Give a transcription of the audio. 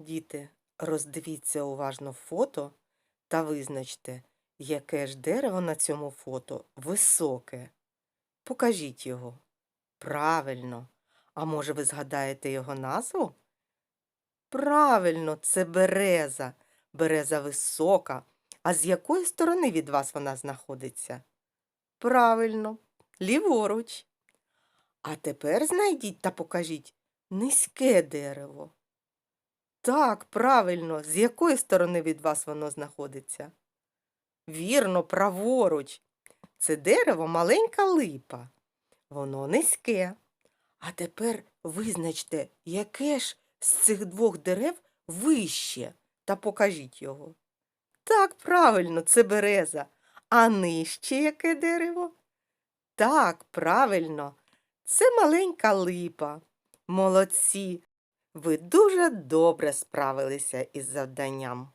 Діти, роздивіться уважно фото та визначте, яке ж дерево на цьому фото високе. Покажіть його. Правильно. А може ви згадаєте його назву? Правильно, це береза. Береза висока. А з якої сторони від вас вона знаходиться? Правильно, ліворуч. А тепер знайдіть та покажіть низьке дерево. Так, правильно, з якої сторони від вас воно знаходиться? Вірно, праворуч. Це дерево маленька липа. Воно низьке. А тепер визначте, яке ж з цих двох дерев вище, та покажіть його. Так, правильно, це береза. А нижче яке дерево? Так, правильно, це маленька липа. Молодці. Ви дуже добре справилися із завданням.